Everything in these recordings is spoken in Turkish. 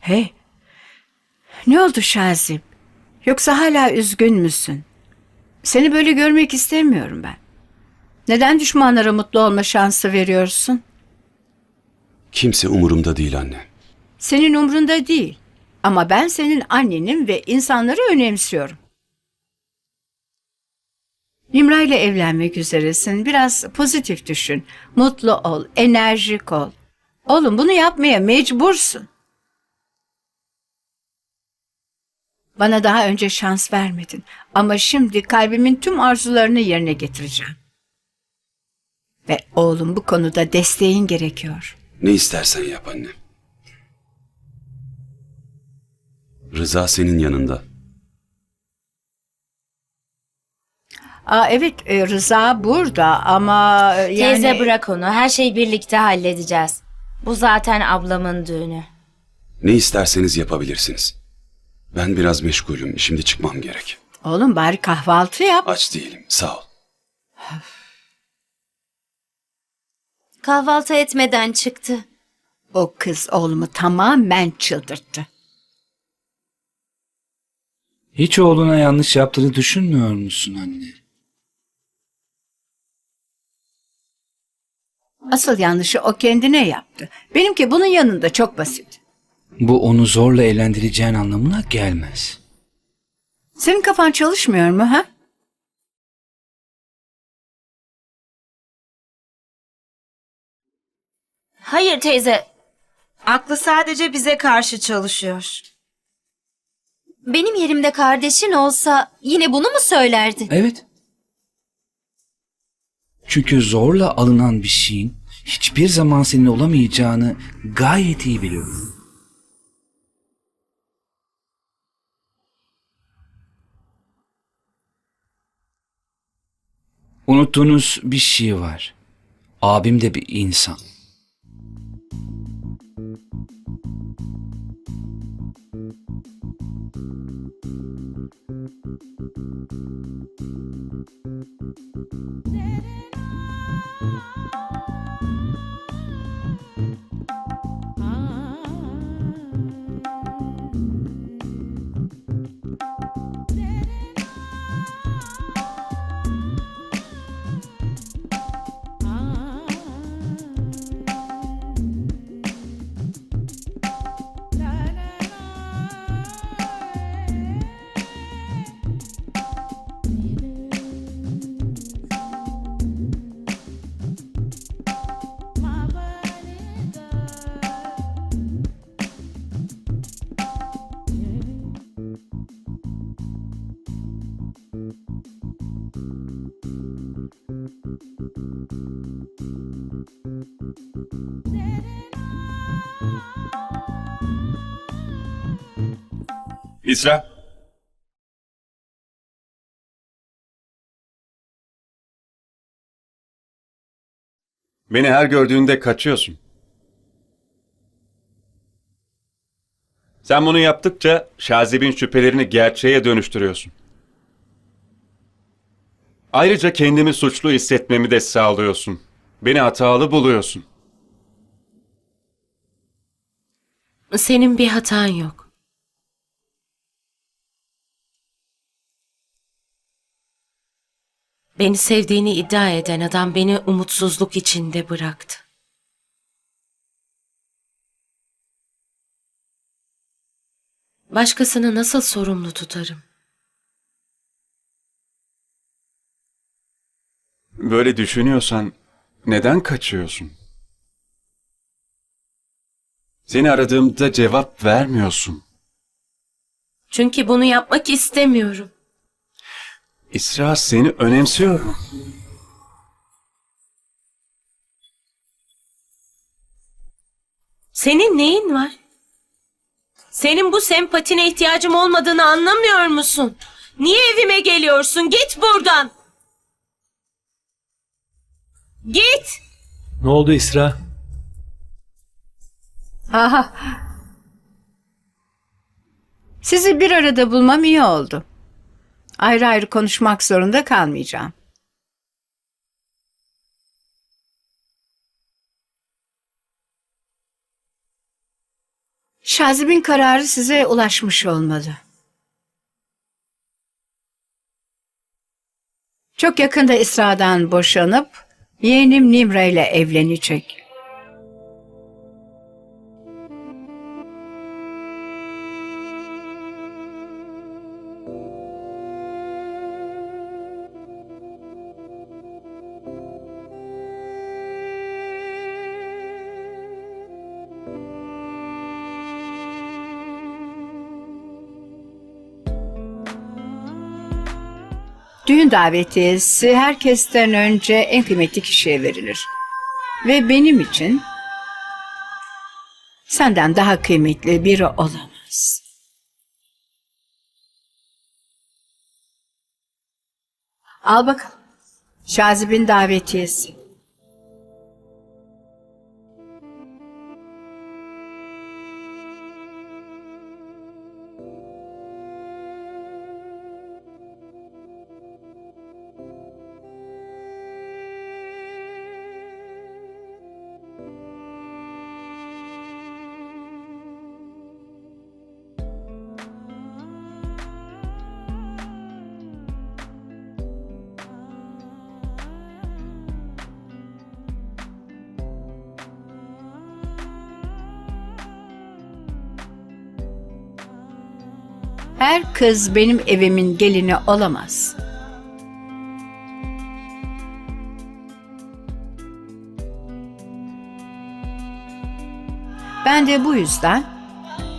Hey, ne oldu Şazip? Yoksa hala üzgün müsün? Seni böyle görmek istemiyorum ben. Neden düşmanlara mutlu olma şansı veriyorsun? Kimse umurumda değil anne. Senin umrunda değil. Ama ben senin annenim ve insanları önemsiyorum. Nimra ile evlenmek üzeresin. Biraz pozitif düşün. Mutlu ol, enerjik ol. Oğlum bunu yapmaya mecbursun. Bana daha önce şans vermedin. Ama şimdi kalbimin tüm arzularını yerine getireceğim. Ve oğlum bu konuda desteğin gerekiyor. Ne istersen yap anne. Rıza senin yanında. Aa, evet e, Rıza burada ama e, yani... Teyze bırak onu. Her şeyi birlikte halledeceğiz. Bu zaten ablamın düğünü. Ne isterseniz yapabilirsiniz. Ben biraz meşgulüm. Şimdi çıkmam gerek. Oğlum bari kahvaltı yap. Aç değilim. Sağ ol. Kahvaltı etmeden çıktı. O kız oğlumu tamamen çıldırttı. Hiç oğluna yanlış yaptığını düşünmüyor musun anne? Asıl yanlışı o kendine yaptı. Benimki bunun yanında çok basit. Bu onu zorla evlendireceğin anlamına gelmez. Senin kafan çalışmıyor mu ha? Hayır teyze. Aklı sadece bize karşı çalışıyor. Benim yerimde kardeşin olsa yine bunu mu söylerdi? Evet. Çünkü zorla alınan bir şeyin hiçbir zaman senin olamayacağını gayet iyi biliyorum. Unuttuğunuz bir şey var. Abim de bir insan. İsra. Beni her gördüğünde kaçıyorsun. Sen bunu yaptıkça Şazib'in şüphelerini gerçeğe dönüştürüyorsun. Ayrıca kendimi suçlu hissetmemi de sağlıyorsun. Beni hatalı buluyorsun. Senin bir hatan yok. Beni sevdiğini iddia eden adam beni umutsuzluk içinde bıraktı. Başkasını nasıl sorumlu tutarım? Böyle düşünüyorsan neden kaçıyorsun? Seni aradığımda cevap vermiyorsun. Çünkü bunu yapmak istemiyorum. İsra seni önemsiyorum. Senin neyin var? Senin bu sempatine ihtiyacım olmadığını anlamıyor musun? Niye evime geliyorsun? Git buradan. Git. Ne oldu İsra? Aha. Sizi bir arada bulmam iyi oldu. Ayrı ayrı konuşmak zorunda kalmayacağım. Şazib'in kararı size ulaşmış olmalı. Çok yakında İsra'dan boşanıp yeğenim Nimra ile evlenecek. Düğün davetiyesi herkesten önce en kıymetli kişiye verilir. Ve benim için senden daha kıymetli biri olamaz. Al bakalım. Şazib'in davetiyesi. Her kız benim evimin gelini olamaz. Ben de bu yüzden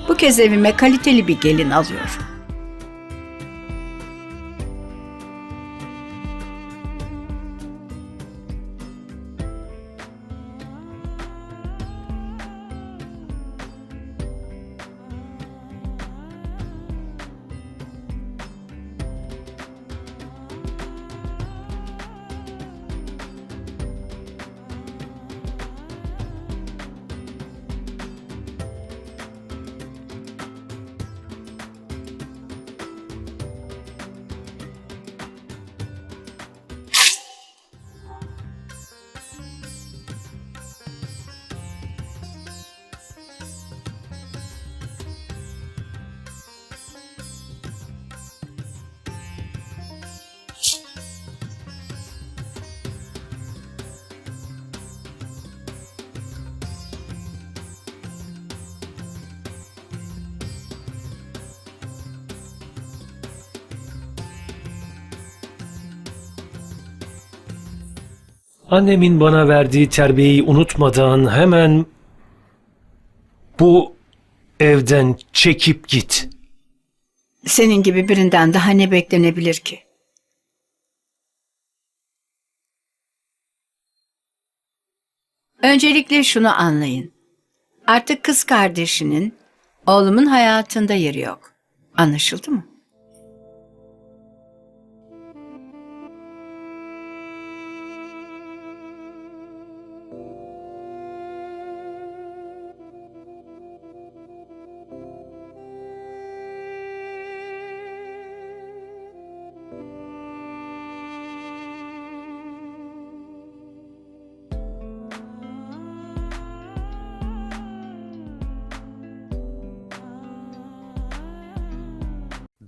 bu kez evime kaliteli bir gelin alıyorum. Annemin bana verdiği terbiyeyi unutmadan hemen bu evden çekip git. Senin gibi birinden daha ne beklenebilir ki? Öncelikle şunu anlayın. Artık kız kardeşinin oğlumun hayatında yeri yok. Anlaşıldı mı?